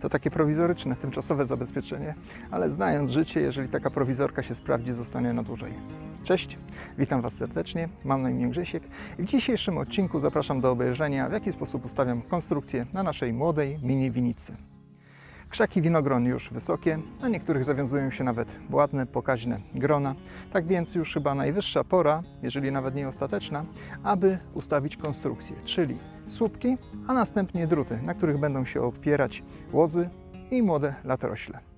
To takie prowizoryczne, tymczasowe zabezpieczenie, ale znając życie, jeżeli taka prowizorka się sprawdzi, zostanie na dłużej. Cześć, witam Was serdecznie, mam na imię Grzesiek i w dzisiejszym odcinku zapraszam do obejrzenia, w jaki sposób ustawiam konstrukcję na naszej młodej mini winicy. Krzaki winogron już wysokie, na niektórych zawiązują się nawet ładne, pokaźne grona. Tak więc już chyba najwyższa pora, jeżeli nawet nie ostateczna, aby ustawić konstrukcję, czyli słupki, a następnie druty, na których będą się opierać łozy i młode latorośle.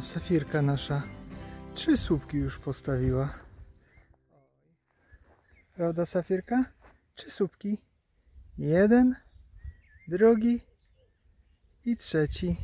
Safirka nasza trzy słupki już postawiła. Prawda, safirka? Trzy słupki. Jeden, drugi i trzeci.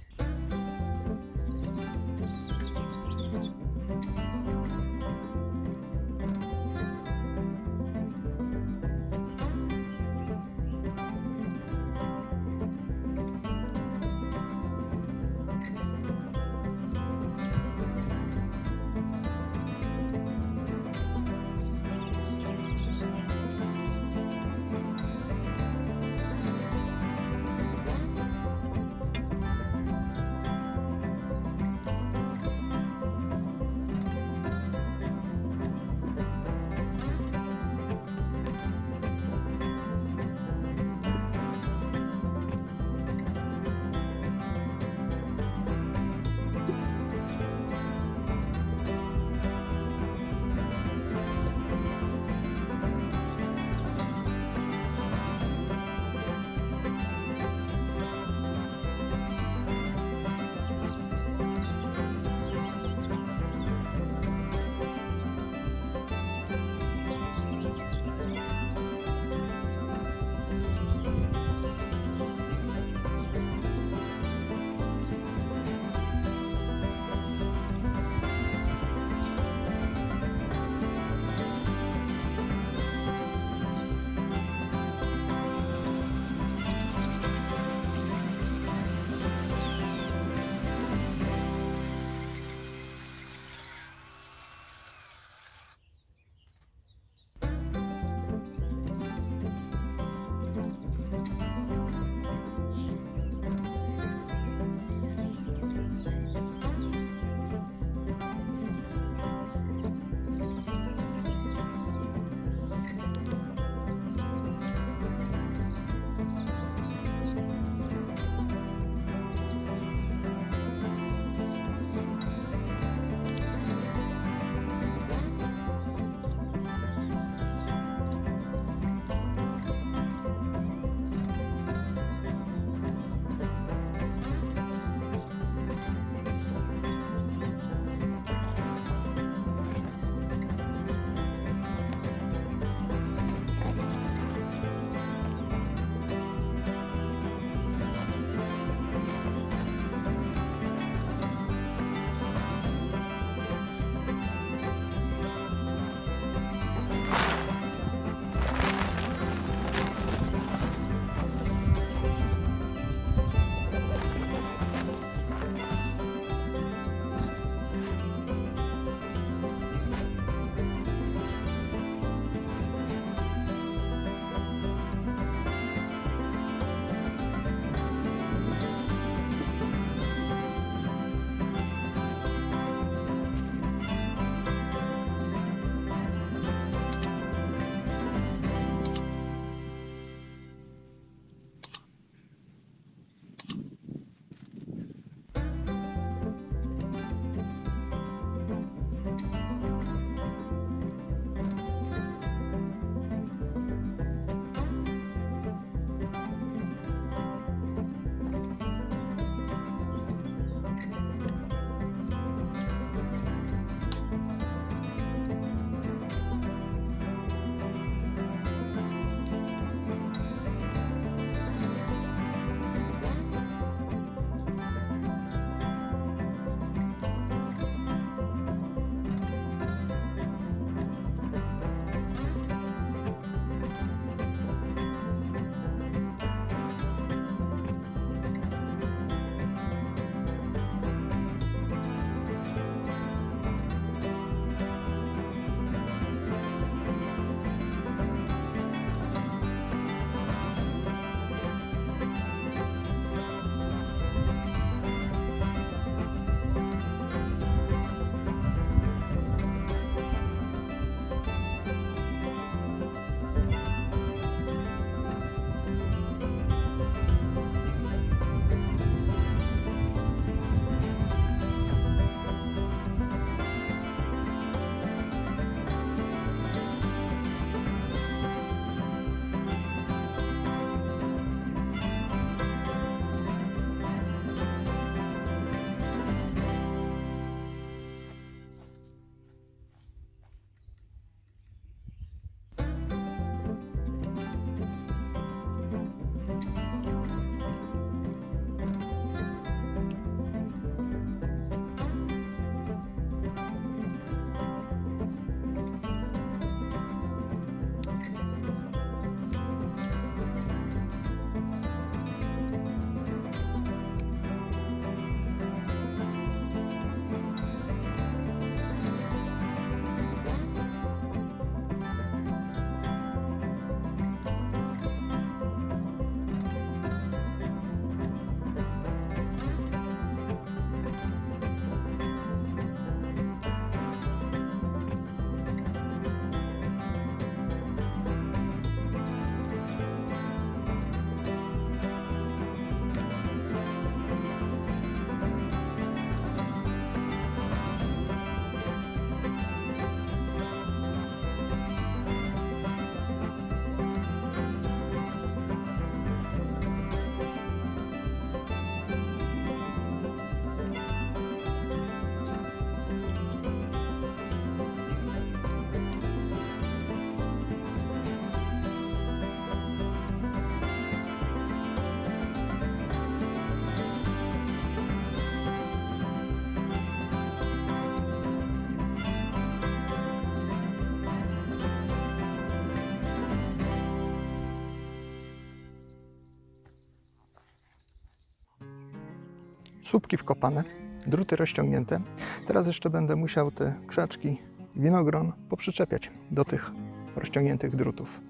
Słupki wkopane, druty rozciągnięte. Teraz jeszcze będę musiał te krzaczki winogron poprzyczepiać do tych rozciągniętych drutów.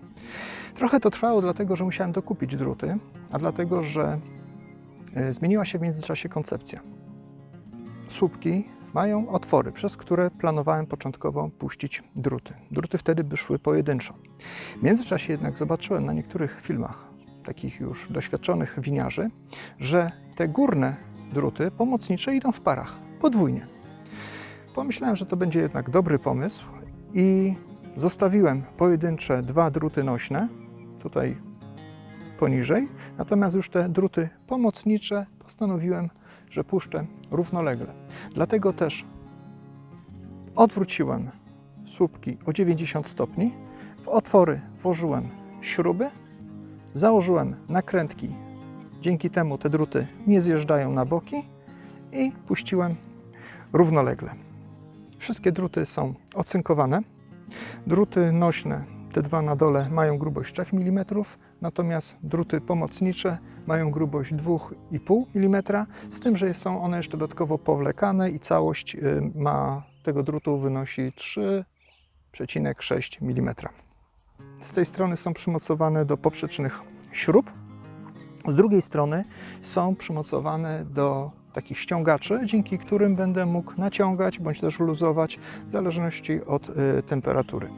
Trochę to trwało, dlatego że musiałem dokupić druty, a dlatego, że e, zmieniła się w międzyczasie koncepcja. Słupki mają otwory, przez które planowałem początkowo puścić druty. Druty wtedy by szły pojedynczo. W międzyczasie jednak zobaczyłem na niektórych filmach takich już doświadczonych winiarzy, że te górne druty pomocnicze idą w parach, podwójnie. Pomyślałem, że to będzie jednak dobry pomysł i zostawiłem pojedyncze dwa druty nośne, tutaj poniżej, natomiast już te druty pomocnicze postanowiłem, że puszczę równolegle. Dlatego też odwróciłem słupki o 90 stopni, w otwory włożyłem śruby, założyłem nakrętki, dzięki temu te druty nie zjeżdżają na boki i puściłem równolegle. Wszystkie druty są ocynkowane. Druty nośne, te dwa na dole, mają grubość 3 mm, natomiast druty pomocnicze mają grubość 2,5 mm, z tym, że są one jeszcze dodatkowo powlekane i całość y, ma tego drutu wynosi 3,6 mm. Z tej strony są przymocowane do poprzecznych śrub, z drugiej strony są przymocowane do takich ściągaczy, dzięki którym będę mógł naciągać bądź też luzować w zależności od y, temperatury.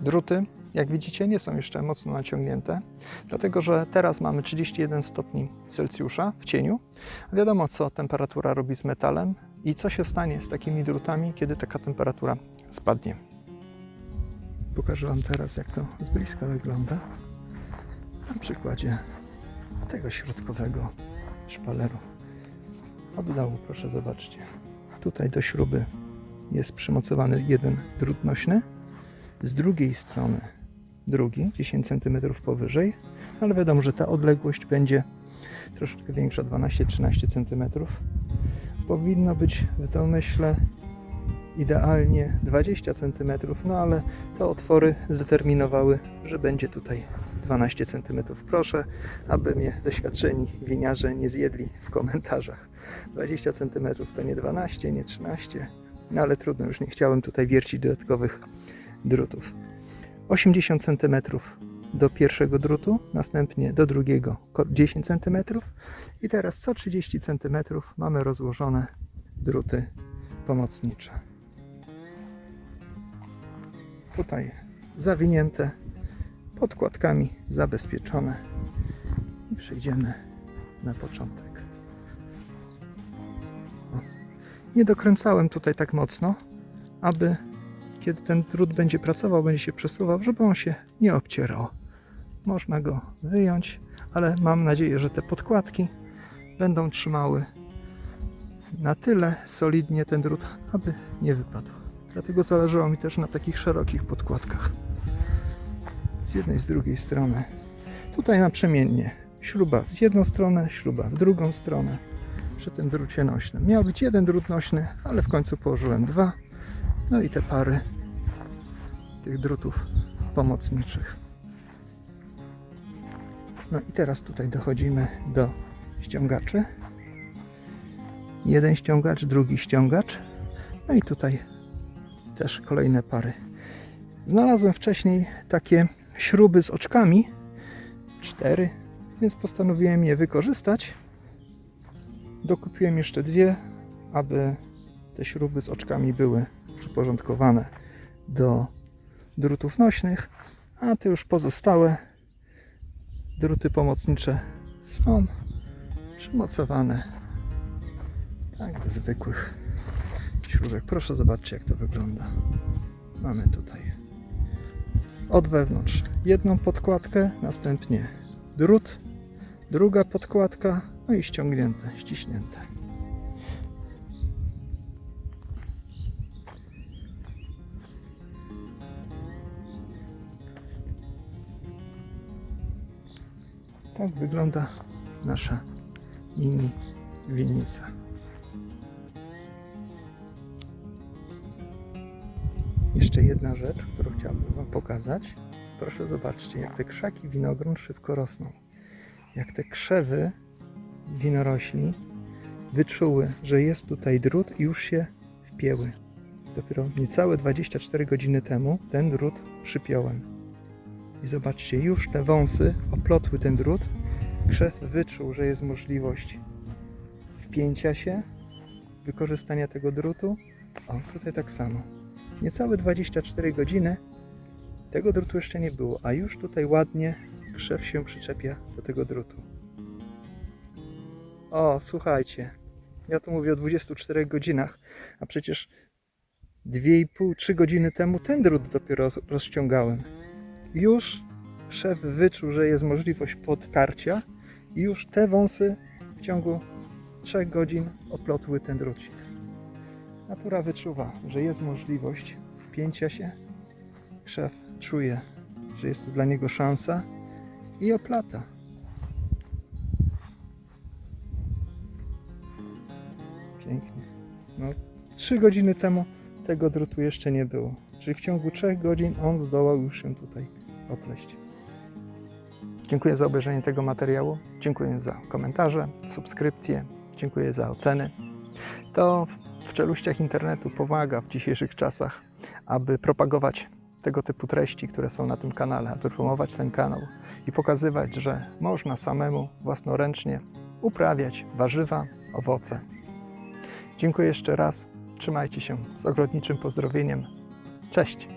Druty, jak widzicie, nie są jeszcze mocno naciągnięte, dlatego że teraz mamy 31 stopni Celsjusza w cieniu. Wiadomo, co temperatura robi z metalem i co się stanie z takimi drutami, kiedy taka temperatura spadnie. Pokażę Wam teraz, jak to z bliska wygląda na przykładzie tego środkowego szpaleru. Od dołu, proszę zobaczcie. Tutaj do śruby jest przymocowany jeden drut nośny, z drugiej strony drugi, 10 cm powyżej, ale wiadomo, że ta odległość będzie troszeczkę większa, 12-13 cm. Powinno być w domyśle idealnie 20 cm, no ale te otwory zdeterminowały, że będzie tutaj 12 cm. Proszę, aby mnie doświadczeni winiarze nie zjedli w komentarzach. 20 cm to nie 12, nie 13, no ale trudno, już nie chciałem tutaj wiercić dodatkowych drutów. 80 cm do pierwszego drutu, następnie do drugiego 10 cm i teraz co 30 cm mamy rozłożone druty pomocnicze. Tutaj zawinięte, podkładkami zabezpieczone i przejdziemy na początek. O. Nie dokręcałem tutaj tak mocno, aby kiedy ten drut będzie pracował, będzie się przesuwał, żeby on się nie obcierał. Można go wyjąć, ale mam nadzieję, że te podkładki będą trzymały na tyle solidnie ten drut, aby nie wypadł. Dlatego zależało mi też na takich szerokich podkładkach. Z jednej, z drugiej strony. Tutaj naprzemiennie. Śruba w jedną stronę, śruba w drugą stronę. Przy tym drucie nośnym. Miał być jeden drut nośny, ale w końcu położyłem dwa. No i te pary tych drutów pomocniczych. No i teraz tutaj dochodzimy do ściągaczy. Jeden ściągacz, drugi ściągacz. No i tutaj też kolejne pary. Znalazłem wcześniej takie śruby z oczkami, cztery, więc postanowiłem je wykorzystać. Dokupiłem jeszcze dwie, aby te śruby z oczkami były przyporządkowane do drutów nośnych, a te już pozostałe druty pomocnicze są przymocowane tak do zwykłych śrubek. Proszę zobaczcie jak to wygląda. Mamy tutaj od wewnątrz jedną podkładkę, następnie drut, druga podkładka, no i ściągnięte, ściśnięte. Tak wygląda nasza mini winnica. Jeszcze jedna rzecz, którą chciałbym Wam pokazać. Proszę zobaczcie, jak te krzaki winogron szybko rosną. Jak te krzewy winorośli wyczuły, że jest tutaj drut i już się wpięły. Dopiero niecałe 24 godziny temu ten drut przypiąłem. I zobaczcie, już te wąsy oplotły ten drut. Krzew wyczuł, że jest możliwość wpięcia się, wykorzystania tego drutu. O, tutaj tak samo. Niecałe 24 godziny tego drutu jeszcze nie było, a już tutaj ładnie krzew się przyczepia do tego drutu. O, słuchajcie, ja tu mówię o 24 godzinach, a przecież 2,5-3 godziny temu ten drut dopiero roz- rozciągałem. Już szef wyczuł, że jest możliwość podtarcia i już te wąsy w ciągu 3 godzin oplotły ten drucik. Natura wyczuwa, że jest możliwość wpięcia się. Krzew czuje, że jest to dla niego szansa i oplata. Pięknie. No, 3 godziny temu tego drutu jeszcze nie było. Czyli w ciągu 3 godzin on zdołał już się tutaj opleść. Dziękuję za obejrzenie tego materiału. Dziękuję za komentarze, subskrypcje. Dziękuję za oceny. To czeluściach internetu pomaga w dzisiejszych czasach, aby propagować tego typu treści, które są na tym kanale, aby promować ten kanał i pokazywać, że można samemu własnoręcznie uprawiać warzywa, owoce. Dziękuję jeszcze raz. Trzymajcie się z ogrodniczym pozdrowieniem. Cześć!